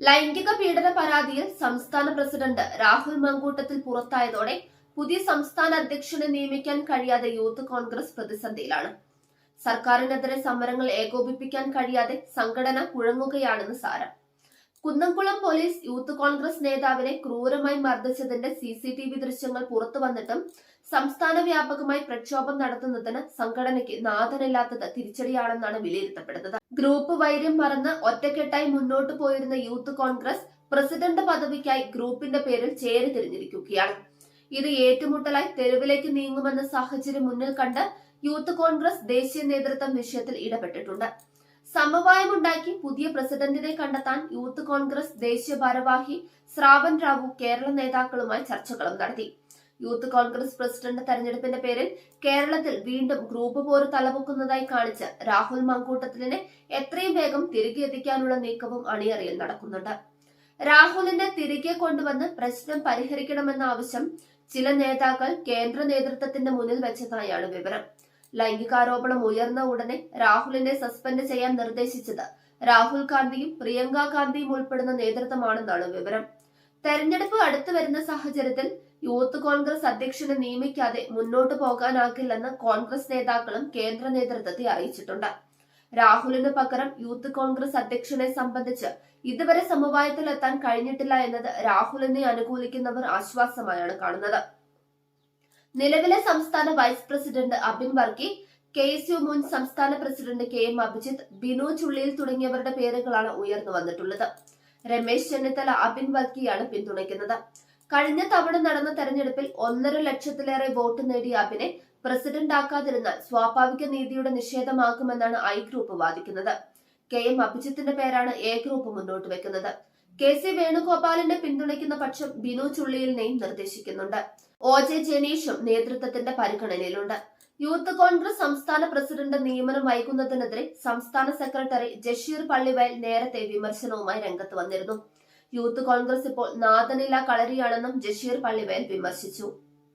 ലൈംഗിക പീഡന പരാതിയിൽ സംസ്ഥാന പ്രസിഡന്റ് രാഹുൽ മങ്കൂട്ടത്തിൽ പുറത്തായതോടെ പുതിയ സംസ്ഥാന അധ്യക്ഷനെ നിയമിക്കാൻ കഴിയാതെ യൂത്ത് കോൺഗ്രസ് പ്രതിസന്ധിയിലാണ്. സർക്കാരിനെതിരെ സമരങ്ങൾ ഏകോപിപ്പിക്കാൻ കഴിയാതെ സംഘടന കുഴങ്ങുകയാണെന്ന് സാരം. കുന്നംകുളം പോലീസ് യൂത്ത് കോൺഗ്രസ് നേതാവിനെ ക്രൂരമായി മർദ്ദിച്ചതിന്റെ സി സി ടി വി ദൃശ്യങ്ങൾ പുറത്തു വന്നിട്ടും സംസ്ഥാന വ്യാപകമായി പ്രക്ഷോഭം നടത്തുന്നതിന് സംഘടനയ്ക്ക് നാഥനില്ലാത്തത് തിരിച്ചടിയാണെന്നാണ് വിലയിരുത്തപ്പെടുന്നത്. ഗ്രൂപ്പ് വൈര്യം മറന്ന് ഒറ്റക്കെട്ടായി മുന്നോട്ടു പോയിരുന്ന യൂത്ത് കോൺഗ്രസ് പ്രസിഡന്റ് പദവിക്കായി ഗ്രൂപ്പിന്റെ പേരിൽ ചേരി തിരിഞ്ഞിരിക്കുകയാണ്. ഇത് ഏറ്റുമുട്ടലായി തെരുവിലേക്ക് നീങ്ങുമെന്ന സാഹചര്യം മുന്നിൽ കണ്ട് യൂത്ത് കോൺഗ്രസ് ദേശീയ നേതൃത്വം വിഷയത്തിൽ ഇടപെട്ടിട്ടുണ്ട്. സമവായമുണ്ടാക്കി പുതിയ പ്രസിഡന്റിനെ കണ്ടെത്താൻ യൂത്ത് കോൺഗ്രസ് ദേശീയ ഭാരവാഹി ശ്രാവൺ റാവു കേരള നേതാക്കളുമായി ചർച്ചകളും നടത്തി. യൂത്ത് കോൺഗ്രസ് പ്രസിഡന്റ് തെരഞ്ഞെടുപ്പിന്റെ പേരിൽ കേരളത്തിൽ വീണ്ടും ഗ്രൂപ്പ് പോര് തലപൊക്കുന്നതായി കാണിച്ച് രാഹുൽ മങ്കൂട്ടത്തിലിനെ എത്രയും വേഗം തിരികെ എത്തിക്കാനുള്ള നീക്കവും അണിയറയിൽ നടക്കുന്നുണ്ട്. രാഹുലിനെ തിരികെ കൊണ്ടുവന്ന് പ്രശ്നം പരിഹരിക്കണമെന്ന ആവശ്യം ചില നേതാക്കൾ കേന്ദ്ര നേതൃത്വത്തിന്റെ മുന്നിൽ വെച്ചതായാണ് വിവരം. ലൈംഗികാരോപണം ഉയർന്ന ഉടനെ രാഹുലിനെ സസ്പെൻഡ് ചെയ്യാൻ നിർദ്ദേശിച്ചത്. രാഹുൽ ഗാന്ധിയും പ്രിയങ്ക ഗാന്ധിയും ഉൾപ്പെടുന്ന നേതൃത്വമാണെന്നാണ് വിവരം. തെരഞ്ഞെടുപ്പ് അടുത്തു വരുന്ന സാഹചര്യത്തിൽ യൂത്ത് കോൺഗ്രസ് അധ്യക്ഷനെ നിയമിക്കാതെ മുന്നോട്ടു പോകാനാകില്ലെന്ന് കോൺഗ്രസ് നേതാക്കളും കേന്ദ്ര നേതൃത്വത്തെ അറിയിച്ചിട്ടുണ്ട്. രാഹുലിന് പകരം യൂത്ത് കോൺഗ്രസ് അധ്യക്ഷനെ സംബന്ധിച്ച് ഇതുവരെ സമവായത്തിലെത്താൻ കഴിഞ്ഞിട്ടില്ല എന്നത് രാഹുലിനെ അനുകൂലിക്കുന്നവർ ആശ്വാസമായാണ് കാണുന്നത്. നിലവിലെ സംസ്ഥാന vice president Abin Varkey K S U മുൻ സംസ്ഥാന president K M Abhijith Binu Chulliyil തുടങ്ങിയവരുടെ പേരുകളാണ് ഉയർന്നു വന്നിട്ടുള്ളത്. രമേശ് ചെന്നിത്തല അബിൻ വർക്കിയാണ് പിന്തുണയ്ക്കുന്നത്. കഴിഞ്ഞ തവണ നടന്ന തെരഞ്ഞെടുപ്പിൽ ഒന്നര ലക്ഷത്തിലേറെ വോട്ട് നേടിയ അബിനെ പ്രസിഡന്റ് ആക്കാതിരുന്നാൽ സ്വാഭാവിക നീതിയുടെ നിഷേധമാക്കുമെന്നാണ് ഐ ഗ്രൂപ്പ് വാദിക്കുന്നത്. കെ എം അഭിജിത്തിന്റെ പേരാണ് എ ഗ്രൂപ്പ് മുന്നോട്ട് വെക്കുന്നത്. കെ സി വേണുഗോപാലിനെ പിന്തുണയ്ക്കുന്ന പക്ഷം ബിനു ചുള്ളിയിലിനെയും നിർദ്ദേശിക്കുന്നുണ്ട്. ഒ ജെ ജനീഷും നേതൃത്വത്തിന്റെ പരിഗണനയിലുണ്ട്. യൂത്ത് കോൺഗ്രസ് സംസ്ഥാന പ്രസിഡന്റ് നിയമനം വൈകുന്നതിനെതിരെ സംസ്ഥാന സെക്രട്ടറി ജഷീർ പള്ളിവയൽ നേരത്തെ വിമർശനവുമായി രംഗത്ത് വന്നിരുന്നു. യൂത്ത് കോൺഗ്രസ് ഇപ്പോൾ നാദനില കളരിയാണെന്നും ജഷീർ പള്ളിവയൽ വിമർശിച്ചു.